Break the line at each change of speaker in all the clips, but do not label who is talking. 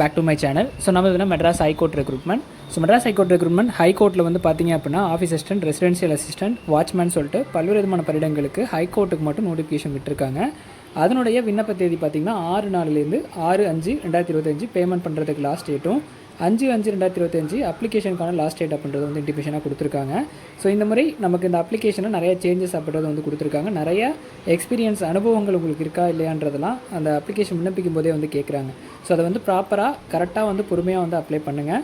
Back to my channel so நம்ம இதில் Madras high court recruitment so Madras high court recruitment ஹைகோர்ட்டில் வந்து பார்த்தீங்க அப்படின்னா office assistant residential assistant watchman சொல்லிட்டு பல்வேறு விதமான பரிடங்களுக்கு ஹைகோர்ட்டுக்கு மட்டும் நோட்டிஃபிகேஷன் விட்டுருக்காங்க. அதனுடைய விண்ணப்ப தேதி பார்த்தீங்கன்னா ஆறு நாலுலேருந்து ஆறு அஞ்சு ரெண்டாயிரத்தி இருபத்தஞ்சு பேமெண்ட் பண்ணுறதுக்கு லாஸ்ட் டேட்டும் அஞ்சு அஞ்சு ரெண்டாயிரத்தி இருபத்தஞ்சு அப்ளிகேஷனுக்கான லாஸ்ட் டேட் அப்படின்றது வந்து இன்டிமேஷனாக கொடுத்துருக்காங்க. ஸோ இந்த முறை நமக்கு இந்த அப்ளிகேஷனில் நிறைய சேஞ்சஸ் அப்படின்றது வந்து கொடுத்துருக்காங்க. நிறைய எக்ஸ்பீரியன்ஸ் அனுபவங்கள் உங்களுக்கு இருக்கா இல்லையான்றதெல்லாம் அந்த அப்ளிகேஷன் விண்ணப்பிக்கும் போதே வந்து கேட்குறாங்க ஸோ அதை வந்து ப்ராப்பராக கரெக்டாக வந்து பொறுமையாக வந்து அப்ளை பண்ணுங்கள்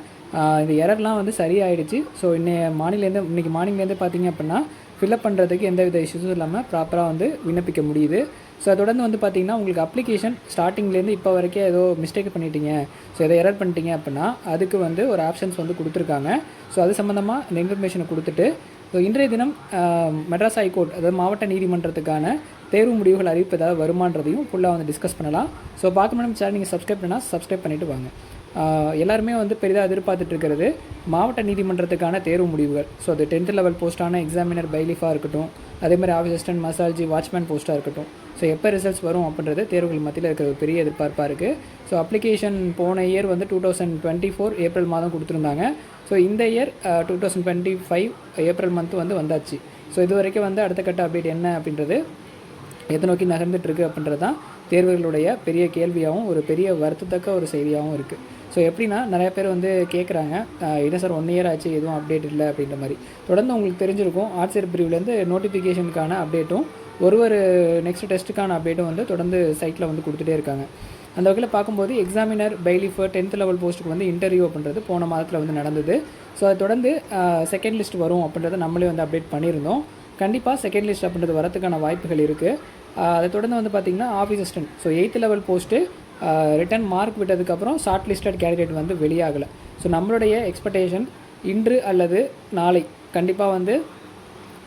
இந்த எரர்லாம் வந்து சரியாயிடுச்சு. ஸோ இன்னைய மார்னிங்லேருந்து இன்றைக்கி மார்னிங்லேருந்து பார்த்தீங்க அப்படின்னா ஃபில்அப் பண்ணுறதுக்கு எந்த வித இஷ்யூஸும் இல்லாமல் ப்ராப்பராக வந்து விண்ணப்பிக்க முடியுது. ஸோ அதை தொடர்ந்து வந்து பார்த்திங்கன்னா உங்களுக்கு அப்ளிகேஷன் ஸ்டார்டிங்லேருந்து இப்போ வரைக்கும் ஏதோ மிஸ்டேக் பண்ணிட்டீங்க. ஸோ எதோ எரர் பண்ணிட்டீங்க அப்படின்னா அதுக்கு வந்து ஒரு ஆப்ஷன்ஸ் வந்து கொடுத்துருக்காங்க. ஸோ அது சம்மந்தமாக இந்த இன்ஃபர்மேஷனை கொடுத்துட்டு ஸோ இன்றைய தினம் மெட்ராஸ் ஹைகோர்ட் அதாவது மாவட்ட நீதிமன்றத்துக்கான தேர்வு முடிவுகள் அறிவிப்பு ஏதாவது வருமானதையும் ஃபுல்லாக வந்து டிஸ்கஸ் பண்ணலாம். ஸோ பார்க்க மேடம் சேனல் நீங்கள் சப்ஸ்கிரைப் பண்ணால் சப்ஸ்கிரைப் பண்ணிவிட்டு வாங்க. எல்லாருமே வந்து பெரிதாக எதிர்பார்த்துட்டு இருக்கிறது மாவட்ட நீதிமன்றத்துக்கான தேர்வு முடிவுகள். ஸோ அது டென்த் லெவல் போஸ்ட்டான எக்ஸாமினர் பைலிஃபாக இருக்கட்டும் அதே மாதிரி ஆஃபீஸ் அசிஸ்டன்ட் மசால்ஜி வாட்ச்மேன் போஸ்ட்டாக இருக்கட்டும். ஸோ எப்போ ரிசல்ட்ஸ் வரும் அப்படின்றது தேர்வுகள் மத்தியில் இருக்கிற ஒரு பெரிய எதிர்பார்ப்பாக இருக்குது ஸோ அப்ளிகேஷன் போன இயர் வந்து two thousand twenty four April மாதம் கொடுத்துருந்தாங்க. ஸோ இந்த year two thousand twenty five April month வந்து வந்தாச்சு. ஸோ இது வரைக்கும் வந்து அடுத்த கட்ட அப்டேட் என்ன அப்படின்றது எதை நோக்கி நகர்ந்துட்டு அப்படின்றது தான் தேர்வுகளுடைய பெரிய கேள்வியாகவும் ஒரு பெரிய வருத்தத்தக்க ஒரு செய்தியாகவும் இருக்குது ஸோ எப்படின்னா நிறைய பேர் வந்து கேட்குறாங்க என்ன சார் ஒன் இயர் ஆச்சு எதுவும் அப்டேட் இல்லை அப்படின்ற மாதிரி. தொடர்ந்து உங்களுக்கு தெரிஞ்சிருக்கும் ஆட்சியர் பிரிவுலேருந்து நோட்டிஃபிகேஷனுக்கான அப்டேட்டும் ஒரு ஒரு நெக்ஸ்ட் டெஸ்ட்டுக்கான அப்டேட்டும் வந்து தொடர்ந்து சைட்டில் வந்து கொடுத்துட்டே இருக்காங்க. அந்த வகையில் பார்க்கும்போது எக்ஸாமினர் பைலிஃபர் டென்த் லெவல் போஸ்ட்டுக்கு வந்து இன்டர்வியூ அப்படின்றது போன மாதத்தில் வந்து நடந்தது. ஸோ அதை தொடர்ந்து செகண்ட் லிஸ்ட் வரும் அப்படின்றத நம்மளே வந்து அப்டேட் பண்ணியிருந்தோம். கண்டிப்பாக செகண்ட் லிஸ்ட் அப்படின்றது வரத்துக்கான வாய்ப்புகள் இருக்குது அதை தொடர்ந்து வந்து பார்த்திங்கன்னா office assistant so eighth level post written mark விட்டதுக்கப்புறம் ஷார்ட் லிஸ்டட் கேண்டிடேட் வந்து வெளியாகலை. ஸோ நம்மளுடைய எக்ஸ்பெக்டேஷன் இன்று அல்லது நாளை கண்டிப்பாக வந்து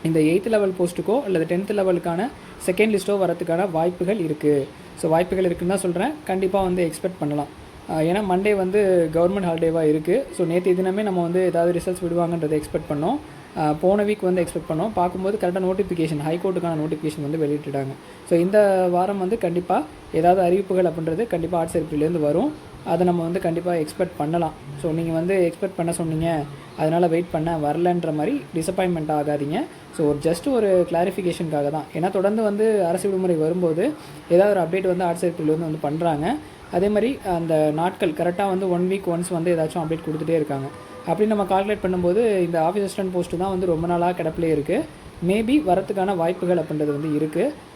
இந்த எயித்து லெவல் போஸ்ட்டுக்கோ அல்லது டென்த்து லெவலுக்கான செகண்ட் லிஸ்ட்டோ வரதுக்கான வாய்ப்புகள் இருக்குது ஸோ வாய்ப்புகள் இருக்குன்னு தான் சொல்கிறேன் கண்டிப்பாக வந்து எக்ஸ்பெக்ட் பண்ணலாம். ஏன்னா மண்டே வந்து கவர்மெண்ட் ஹாலிடேவாக இருக்குது ஸோ நேற்று தினமே நம்ம வந்து ஏதாவது ரிசல்ட்ஸ் விடுவாங்கன்றதை எக்ஸ்பெக்ட் பண்ணோம். போன வீக் வந்து எக்ஸ்பெக்ட் பண்ணோம். பார்க்கும்போது கரெக்டாக நோட்டிஃபிகேஷன் ஹைகோர்ட்டுக்கான நோட்டிஃபிகேஷன் வந்து வெளியிட்டுட்டாங்க. ஸோ இந்த வாரம் வந்து கண்டிப்பாக ஏதாவது அறிவிப்புகள் அப்படின்றது கண்டிப்பாக ஆர்ட்ஸ் பிரிலேருந்து வரும். அதை நம்ம வந்து கண்டிப்பாக எக்ஸ்பெக்ட் பண்ணலாம். ஸோ நீங்கள் வந்து எக்ஸ்பெக்ட் பண்ண சொன்னீங்க. அதனால் வெயிட் பண்ண வரலன்ற மாதிரி டிசப்பாயின்மெண்ட் ஆகாதீங்க. ஸோ ஒரு ஜஸ்ட் ஒரு கிளாரிஃபிகேஷனுக்காக தான். ஏன்னா தொடர்ந்து வந்து அரசு விடுமுறை வரும்போது ஏதாவது ஒரு அப்டேட் வந்து ஆர்ட்ஸ் பிரிலேருந்து வந்து பண்ணுறாங்க அதே மாதிரி அந்த நாட்கள் கரெக்டாக வந்து ஒன் வீக் ஒன்ஸ் வந்து ஏதாச்சும் அப்டேட் கொடுத்துட்டே இருக்காங்க. அப்படின்னு நம்ம கால்குலேட் பண்ணும்போது இந்த ஆஃபீஸ் அசிஸ்டன்ட் போஸ்ட்டு தான் வந்து ரொம்ப நாளாக கிடப்பிலே இருக்குது மேபி வரத்துக்கான வாய்ப்புகள் அப்படின்றது வந்து இருக்குது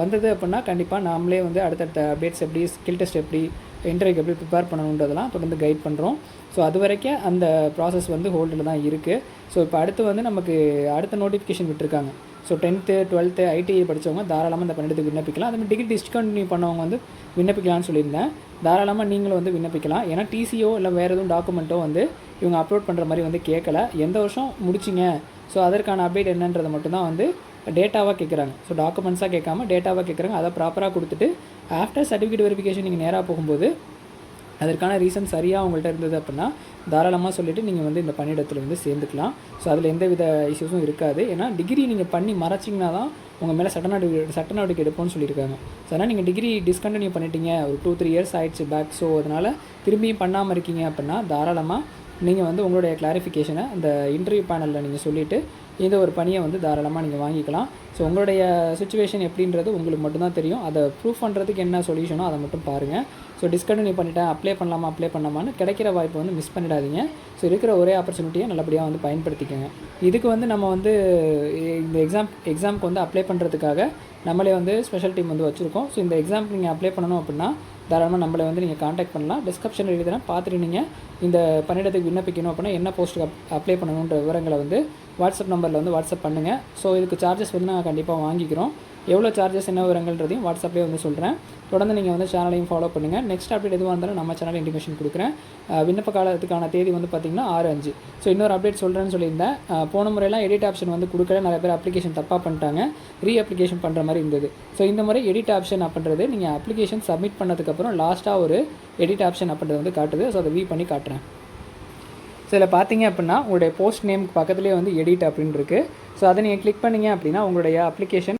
வந்தது அப்படின்னா கண்டிப்பாக நாமளே வந்து அடுத்தடுத்த அப்டேட்ஸ் எப்படி ஸ்கில் டெஸ்ட் எப்படி இன்டர்வியூக்கு எப்படி ப்ரிப்பேர் பண்ணணுன்றதெல்லாம் தொடர்ந்து கைட் பண்ணுறோம் ஸோ அது வரைக்கும் அந்த ப்ராசஸ் வந்து ஹோல்டில் தான் இருக்குது ஸோ இப்போ அடுத்து வந்து நமக்கு அடுத்த நோட்டிஃபிகேஷன் விட்டுருக்காங்க. ஸோ டென்த்து டுவெல்த்து ஐடிஐ படித்தவங்க தாராளமாக இந்த பன்னெண்டுக்கு விண்ணப்பிக்கலாம். அதே மாதிரி டிகிரி டிஸ்கண்டினியூ பண்ணவங்க வந்து விண்ணப்பிக்கலாம்னு சொல்லியிருந்தேன். தாராளமாக நீங்களும் வந்து விண்ணப்பிக்கலாம். ஏன்னா டிசியோ இல்லை வேறு எதுவும் டாக்குமெண்ட்டோ வந்து இவங்க அப்லோட் பண்ணுற மாதிரி வந்து கேட்கல எந்த வருஷம் முடிச்சிங்க? ஸோ அதற்கான அப்டேட் என்னன்றதை மட்டும்தான் வந்து டேட்டாவாக கேட்குறாங்க ஸோ டாக்குமெண்ட்ஸாக கேட்காம டேட்டாவாக கேட்குறாங்க அதை ப்ராப்பராக கொடுத்துட்டு ஆஃப்டர் சர்டிஃபிகேட் வெரிஃபிகேஷன் நீங்கள் நேராக போகும்போது அதற்கான ரீசன் சரியாக உங்கள்கிட்ட இருந்தது அப்படின்னா தாராளமாக சொல்லிவிட்டு நீங்கள் வந்து இந்த பணியிடத்தில் வந்து சேர்ந்துக்கலாம். ஸோ அதில் எந்த வித இஷ்யூஸும் இருக்காது. ஏன்னா டிகிரி நீங்கள் பண்ணி மறைச்சிங்கன்னா தான் உங்கள் மேலே சட்ட நடவடிக்கை சட்ட நடவடிக்கை எடுப்போம்னு சொல்லியிருக்காங்க. ஸோ அதனால் நீங்கள் டிகிரி டிஸ்கண்டினியூ பண்ணிட்டீங்க. ஒரு டூ த்ரீ இயர்ஸ் ஆயிடுச்சு பேக் ஸோ அதனால் திரும்பியும் பண்ணாமல் இருக்கீங்க அப்படின்னா தாராளமாக நீங்கள் வந்து உங்களுடைய கிளாரிஃபிகேஷனை அந்த இன்டர்வியூ பேனலில் நீங்கள் சொல்லிவிட்டு இந்த ஒரு பணியை வந்து தாராளமாக நீங்கள் வாங்கிக்கலாம். ஸோ உங்களுடைய சுச்சுவேஷன் எப்படின்றது உங்களுக்கு மட்டும்தான் தெரியும். அதை ப்ரூஃப் பண்ணுறதுக்கு என்ன சொல்யூஷனோ அதை மட்டும் பாருங்கள் ஸோ டிஸ்கண்டினியூ பண்ணிட்டேன் அப்ளை பண்ணலாமா அப்ளை பண்ணலாமான்னு கிடைக்கிற வாய்ப்பை வந்து மிஸ் பண்ணிடாதீங்க. ஸோ இருக்கிற ஒரே ஆப்பர்ச்சுனிட்டியை நல்லபடியாக வந்து பயன்படுத்திக்கோங்க. இதுக்கு வந்து நம்ம வந்து இந்த எக்ஸாம் எக்ஸாமுக்கு வந்து அப்ளை பண்ணுறதுக்காக நம்மளே வந்து ஸ்பெஷல் டீம் வந்து வச்சுருக்கோம். ஸோ இந்த எக்ஸாமுக்கு நீங்கள் அப்ளை பண்ணணும் அப்படின்னா தாராளமாக நம்மளை வந்து நீங்கள் காண்டாக்ட் பண்ணலாம். டிஸ்கிரிப்ஷன் எழுதினா பார்த்துட்டு நீங்கள் இந்த பணியிடத்துக்கு விண்ணப்பிக்கணும் அப்படின்னா என்ன போஸ்ட்டுக்கு அப் அப்ளை பண்ணணுன்ற விவரங்களை வந்து வாட்ஸ்அப் நம்பரில் வந்து வாட்ஸ்அப் பண்ணுங்கள் ஸோ இதுக்கு சார்ஜஸ் வந்து நாங்கள் கண்டிப்பாக வாங்கிக்கிறோம். எவ்வளோ சார்ஜஸ் என்ன விவரங்கள்ன்றதையும் வாட்ஸ்அப்லேயே வந்து சொல்கிறேன் தொடர்ந்து நீங்கள் வந்து சேனலையும் ஃபாலோ பண்ணுங்கள் நெக்ஸ்ட் அப்டேட் எதுவாக இருந்தாலும் நம்ம சேனல் இன்டிமேஷன் கொடுக்குறேன். விண்ணப்ப காலத்துக்கான தேதி வந்து பார்த்திங்கன்னா ஆறு அஞ்சு. ஸோ இன்னொரு அப்டேட் சொல்கிறேன்னு சொல்லியிருந்தேன். போன முறையெல்லாம் எடிட் ஆப்ஷன் வந்து கொடுக்கல. நிறைய பேர் அப்ளிகேஷன் தப்பாக பண்ணிட்டாங்க. ரீ அப்ளிகேஷன் பண்ணுற மாதிரி இருந்தது. ஸோ இந்த முறை எடிட் ஆப்ஷன் அப்படின்றது நீங்கள் அப்ளிகேஷன் சப்மிட் பண்ணதுக்கப்புறம் லாஸ்ட்டாக ஒரு எடிட் ஆப்ஷன் அப்படின்றது வந்து காட்டுது. ஸோ அதை வியூ பண்ணி காட்டுறேன். ஸோ இதில் பார்த்தீங்க அப்படின்னா உங்களுடைய போஸ்ட் நேமுக்கு பக்கத்துலேயே வந்து எடிட் அப்படின்னு இருக்குது ஸோ அதை நீங்கள் கிளிக் பண்ணீங்க அப்படின்னா உங்களுடைய அப்ளிகேஷன்